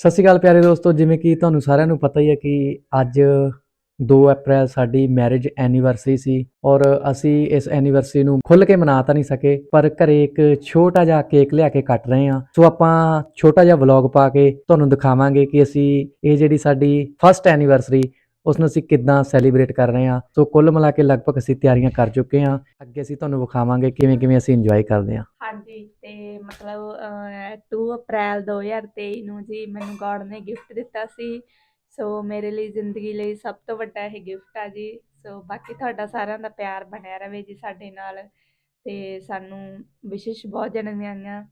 ਸਤਿ ਸ਼੍ਰੀ ਅਕਾਲ ਪਿਆਰੇ ਦੋਸਤੋ, ਜਿਵੇਂ ਕਿ ਤੁਹਾਨੂੰ ਸਾਰਿਆਂ ਨੂੰ ਪਤਾ ਹੀ ਹੈ ਕਿ ਅੱਜ 2 ਅਪ੍ਰੈਲ ਸਾਡੀ ਮੈਰਿਜ ਐਨੀਵਰਸਰੀ ਸੀ ਔਰ ਅਸੀਂ ਇਸ ਐਨੀਵਰਸਰੀ ਨੂੰ ਖੁੱਲ ਕੇ ਮਨਾ ਤਾਂ ਨਹੀਂ ਸਕੇ, ਪਰ ਘਰੇ ਇੱਕ ਛੋਟਾ ਜਿਹਾ ਕੇਕ ਲਿਆ ਕੇ ਕੱਟ ਰਹੇ ਹਾਂ। ਸੋ ਆਪਾਂ ਛੋਟਾ ਜਿਹਾ ਵਲੌਗ ਪਾ ਕੇ ਤੁਹਾਨੂੰ ਦਿਖਾਵਾਂਗੇ ਕਿ ਅਸੀਂ ਇਹ ਜਿਹੜੀ ਸਾਡੀ ਫਸਟ ਐਨੀਵਰਸਰੀ ਉਸ ਨੂੰ ਅਸੀਂ ਕਿੱਦਾਂ ਸੈਲੀਬ੍ਰੇਟ ਕਰ ਰਹੇ ਹਾਂ? ਸੋ ਕੁੱਲ ਮਿਲਾ ਕੇ ਲਗਭਗ ਅਸੀਂ ਤਿਆਰੀਆਂ ਕਰ ਚੁੱਕੇ ਹਾਂ। ਅੱਗੇ ਅਸੀਂ ਤੁਹਾਨੂੰ ਵਿਖਾਵਾਂਗੇ ਕਿਵੇਂ ਕਿਵੇਂ ਅਸੀਂ ਇੰਜੋਏ ਕਰਦੇ ਹਾਂ। ਹਾਂਜੀ ਤੇ ਮਤਲਬ ਅਹ, 2 ਅਪ੍ਰੈਲ 2023 ਨੂੰ ਜੀ ਮੈਨੂੰ ਗੋਡ ਨੇ ਗਿਫਟ ਦਿੱਤਾ ਸੀ। ਸੋ ਮੇਰੇ ਲਈ ਜ਼ਿੰਦਗੀ ਲਈ ਸਭ ਤੋਂ ਵੱਡਾ ਇਹ ਗਿਫਟ ਆ ਜੀ। ਸੋ ਬਾਕੀ ਤੁਹਾਡਾ ਸਾਰਿਆਂ ਦਾ ਪਿਆਰ ਬਣਿਆ ਰਵੇ ਜੀ ਸਾਡੇ ਨਾਲ। ਤੇ ਸਾਨੂੰ ਵਿਸ਼ੇਸ਼ ਬਹੁਤ ਜਨਮ ਆਈਆਂ।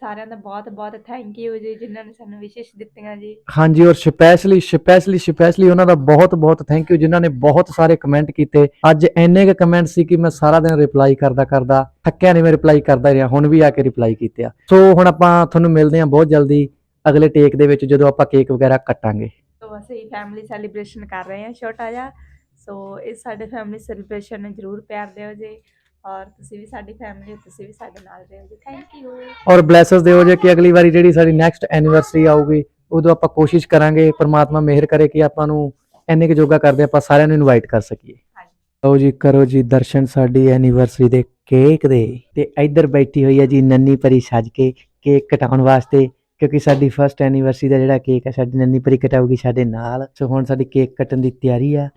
ਸਾਰਿਆਂ ਦਾ ਬਹੁਤ ਬਹੁਤ ਥੈਂਕ ਯੂ ਜੀ ਜਿਨ੍ਹਾਂ ਨੇ ਸਾਨੂੰ ਵਿਸ਼ੇਸ਼ ਦਿੱਤੀਆਂ ਜੀ। ਹਾਂਜੀ ਔਰ ਸਪੈਸ਼ਲੀ ਸਪੈਸ਼ਲੀ ਸਪੈਸ਼ਲੀ ਉਹਨਾਂ ਦਾ ਬਹੁਤ ਬਹੁਤ ਥੈਂਕ ਯੂ ਜਿਨ੍ਹਾਂ ਨੇ ਬਹੁਤ ਸਾਰੇ ਕਮੈਂਟ ਕੀਤੇ। ਅੱਜ ਇੰਨੇ ਕੁ ਕਮੈਂਟ ਸੀ ਕਿ ਮੈਂ ਸਾਰਾ ਦਿਨ ਰਿਪਲਾਈ ਕਰਦਾ ਕਰਦਾ ਥੱਕਿਆ ਨਹੀਂ ਮੈਂ ਰਿਪਲਾਈ ਕਰਦਾ ਰਿਹਾ ਹੁਣ ਵੀ ਆ ਕੇ ਰਿਪਲਾਈ ਕੀਤੇ ਆ। ਸੋ ਹੁਣ ਆਪਾਂ ਤੁਹਾਨੂੰ ਮਿਲਦੇ ਹਾਂ ਬਹੁਤ ਜਲਦੀ ਅਗਲੇ ਟੇਕ ਦੇ ਵਿੱਚ ਜਦੋਂ ਆਪਾਂ ਕੇਕ ਵਗੈਰਾ ਕੱਟਾਂਗੇ। ਸੋ ਅਸੀਂ ਫੈਮਿਲੀ ਸੈਲੀਬ੍ਰੇਸ਼ਨ ਕਰ ਰਹੇ ਹਾਂ ਛੋਟਾ ਜਿਹਾ। ਸੋ ਇਸ ਸਾਡੇ ਫੈਮਿਲੀ ਸੈਲੀਬ੍ਰੇਸ਼ਨ ਨੂੰ ਜਰੂਰ ਪਿਆਰ ਦਿਓ ਜੀ। ਔਰ ਤੁਸੀਂ ਵੀ ਸਾਡੀ ਫੈਮਿਲੀ ਹੋ ਤੁਸੀਂ ਵੀ ਸਾਡੇ ਨਾਲ ਰਹੋ ਜੀ। ਥੈਂਕ ਯੂ ਔਰ ਬਲੇਸਸ ਦਿਓ ਜੇ ਕਿ ਅਗਲੀ ਵਾਰੀ ਜਿਹੜੀ ਸਾਡੀ ਨੈਕਸਟ ਐਨੀਵਰਸਰੀ ਆਊਗੀ ਉਦੋਂ ਆਪਾਂ ਕੋਸ਼ਿਸ਼ ਕਰਾਂਗੇ ਪ੍ਰਮਾਤਮਾ ਮਿਹਰ ਕਰੇ ਕਿ ਆਪਾਂ ਨੂੰ ਇੰਨੇ ਕੁ ਜੋਗਾ ਕਰਦੇ ਆਪਾਂ ਸਾਰਿਆਂ ਨੂੰ ਇਨਵਾਈਟ ਕਰ ਸਕੀਏ। ਲਓ ਜੀ ਕਰੋ ਜੀ ਦਰਸ਼ਨ ਸਾਡੀ ਐਨੀਵਰਸਰੀ ਦੇ ਕੇਕ ਦੇ। ਤੇ ਇੱਧਰ ਬੈਠੀ ਹੋਈ ਹੈ ਜੀ ਨੰਨੀ ਪਰੀ ਸੱਜ ਕੇ ਕੇਕ ਕਟਾਉਣ ਵਾਸਤੇ ਕਿਉਂਕਿ ਸਾਡੀ ਫਰਸਟ ਐਨੀਵਰਸਰੀ ਦਾ ਜਿਹੜਾ ਕੇਕ ਹੈ ਸਾਡੀ ਨੰਨੀ ਪਰੀ ਕਟਾਊਗੀ ਸਾਡੇ ਨਾਲ। ਸੋ ਹੁਣ ਸਾਡੀ ਕੇਕ ਕੱਟਣ ਦੀ ਤਿਆਰੀ ਆ।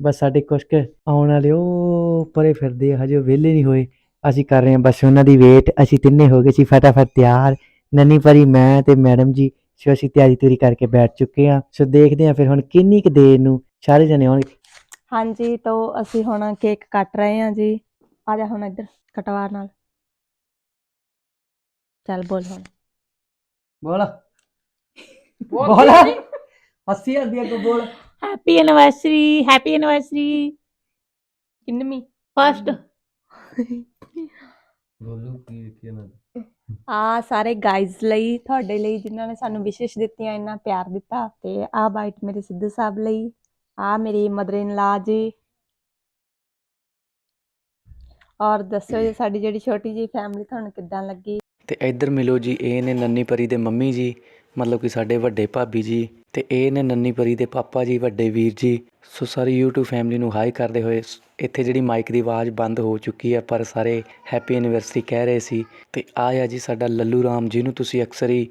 ਬਸ ਸਾਡੇ ਕੁਛ ਕੁ ਆਉਣ ਵਾਲੇ ਉਹ ਪਰੇ ਫਿਰਦੇ ਆ, ਹਜੇ ਉਹ ਵਿਹਲੇ ਨਹੀਂ ਹੋਏ। ਅਸੀਂ ਕਰ ਰਹੇ ਹਾਂ ਬਸ ਉਹਨਾਂ ਦੀ ਵੇਟ ਅਸੀਂ ਤਿੰਨੇ ਹੋ ਗਏ ਸੀ ਫਟਾਫਟ ਤਿਆਰ। ਨੰਨੀ ਪਰੀ ਮੈਂ ਤੇ ਮੈਡਮ ਜੀ ਸੋ ਅਸੀਂ ਤਿਆਰੀ ਤੁਰੀ ਕਰਕੇ ਬੈਠ ਚੁੱਕੇ ਆ ਸੋ ਦੇਖਦੇ ਆ ਫਿਰ ਹੁਣ ਕਿੰਨੀ ਕੁ ਦੇਰ ਨੂੰ ਸਾਰੇ ਜਣੇ ਆਉਣਗੇ। ਹਾਂਜੀ ਤਾਂ ਅਸੀਂ ਹੁਣ ਕੇਕ ਕੱਟ ਰਹੇ ਹਾਂ ਜੀ। ਆ ਜਾ ਹੁਣ ਇੱਧਰ ਕਟਵਾ ਨਾਲ। ਚੱਲ ਬੋਲ ਹੁਣ। ਬੋਲ। ਬੋਲ ਹੱਸੀ ਆਂਦੀ ਅੱਗੋਂ ਬੋਲ। ਹੈਪੀ ਐਨਵਰਸਰੀ ਹੈਪੀ ਐਨਵਰਸਰੀ ਕਿੰਨਵੀਂ ਫਸਟ ਬੋਲੂ ਕੀ ਕੀ ਨਾ? ਆ ਸਾਰੇ ਗਾਈਜ਼ ਲਈ ਤੁਹਾਡੇ ਲਈ ਜਿਨ੍ਹਾਂ ਨੇ ਸਾਨੂੰ ਵਿਸ਼ੇਸ਼ ਦਿੱਤੀਆਂ ਇੰਨਾ ਪਿਆਰ ਦਿੱਤਾ ਤੇ ਆ ਬਾਈਟ ਮੇਰੇ ਸਿੱਧੂ ਸਾਹਿਬ ਲਈ ਆ ਮੇਰੀ ਮਦਰ ਇਨ ਲਾ ਜੀ। ਔਰ ਦੱਸੋ ਜੀ ਸਾਡੀ ਜਿਹੜੀ ਛੋਟੀ ਜੀ ਫੈਮਿਲੀ ਤੁਹਾਨੂੰ ਕਿੱਦਾਂ ਲੱਗੀ? ਤੇ ਇੱਧਰ ਮਿਲੋ ਜੀ ਇਹ ਨੇ ਨੰਨੀ ਪਰੀ ਦੇ ਮੰਮੀ ਜੀ ਮਤਲਬ ਕਿ ਸਾਡੇ ਵੱਡੇ ਭਾਬੀ ਜੀ ਅਤੇ ਇਹ ਨੇ ਨੰਨੀ ਪਰੀ ਦੇ ਪਾਪਾ ਜੀ, ਵੱਡੇ ਵੀਰ ਜੀ, ਸੋ ਸਾਰੀ ਯੂਟਿਊਬ ਫੈਮਿਲੀ ਨੂੰ ਹਾਈ ਕਰਦੇ ਹੋਏ ਇੱਥੇ ਜਿਹੜੀ ਮਾਈਕ ਦੀ ਆਵਾਜ਼ ਬੰਦ ਹੋ ਚੁੱਕੀ ਹੈ, ਪਰ ਸਾਰੇ ਹੈਪੀ ਐਨੀਵਰਸਰੀ ਕਹਿ ਰਹੇ ਸੀ। ਤੇ ਆ ਜੀ ਸਾਡਾ ਲੱਲੂ ਰਾਮ ਜੀ ਨੂੰ ਤੁਸੀਂ ਅਕਸਰ ਹੀ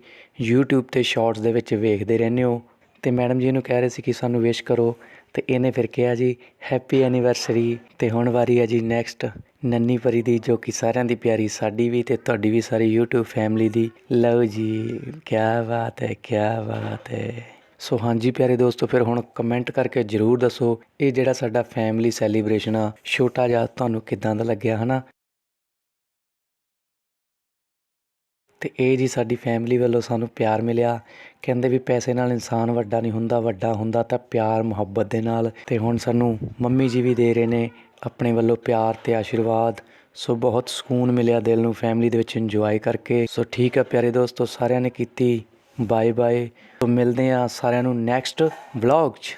YouTube ਤੇ ਸ਼ਾਰਟਸ ਦੇ ਵਿੱਚ ਵੇਖਦੇ ਰਹਿੰਦੇ ਹੋ। ਤੇ ਮੈਡਮ ਜੀ ਨੂੰ ਕਹਿ ਰਹੇ ਸੀ ਕਿ ਸਾਨੂੰ ਵਿਸ਼ ਕਰੋ। ਤੇ ਇਹਨੇ ਫਿਰ ਕਿਹਾ ਜੀ ਹੈਪੀ ਐਨੀਵਰਸਰੀ ਤੇ ਹੁਣ ਵਾਰੀ ਹੈ ਜੀ ਨੈਕਸਟ ਨੰਨੀ ਪਰੀ ਦੀ, ਜੋ ਕਿ ਸਾਰਿਆਂ ਦੀ ਪਿਆਰੀ ਸਾਡੀ ਵੀ ਤੇ ਤੁਹਾਡੀ ਵੀ ਸਾਰੀ YouTube ਫੈਮਿਲੀ ਦੀ। ਲਓ ਜੀ ਕੀ ਬਾਤ ਹੈ ਕੀ ਬਾਤ ਹੈ। ਸੋ ਹਾਂਜੀ ਪਿਆਰੇ ਦੋਸਤੋ, ਫਿਰ ਹੁਣ ਕਮੈਂਟ ਕਰਕੇ ਜਰੂਰ ਦੱਸੋ ਇਹ ਜਿਹੜਾ ਸਾਡਾ ਫੈਮਿਲੀ ਸੈਲੀਬ੍ਰੇਸ਼ਨ ਆ, ਛੋਟਾ ਜਿਹਾ ਤੁਹਾਨੂੰ ਕਿਦਾਂ ਦਾ ਲੱਗਿਆ, ਹਨਾ? ਤੇ ਇਹ ਜੀ ਸਾਡੀ ਫੈਮਿਲੀ ਵੱਲੋਂ ਸਾਨੂੰ ਪਿਆਰ ਮਿਲਿਆ। ਕਹਿੰਦੇ ਵੀ ਪੈਸੇ ਨਾਲ ਇਨਸਾਨ ਵੱਡਾ ਨਹੀਂ ਹੁੰਦਾ, ਵੱਡਾ ਹੁੰਦਾ ਤਾਂ ਪਿਆਰ, ਮੁਹੱਬਤ ਦੇ ਨਾਲ। ਤੇ ਹੁਣ ਸਾਨੂੰ ਮੰਮੀ ਜੀ ਵੀ ਦੇ ਰਹੇ ਨੇ ਆਪਣੇ ਵੱਲੋਂ ਪਿਆਰ ਤੇ ਆਸ਼ੀਰਵਾਦ। ਸੋ ਬਹੁਤ ਸਕੂਨ ਮਿਲਿਆ ਦਿਲ ਨੂੰ ਫੈਮਿਲੀ ਦੇ ਵਿੱਚ ਇੰਜੋਏ ਕਰਕੇ। ਸੋ ਠੀਕ ਆ ਪਿਆਰੇ ਦੋਸਤੋ, ਸਾਰਿਆਂ ਨੇ ਕੀਤੀ ਬਾਏ ਬਾਏ ਮਿਲਦੇ ਆ ਸਾਰਿਆਂ ਨੂੰ ਨੈਕਸਟ ਵਲੌਗ 'ਚ।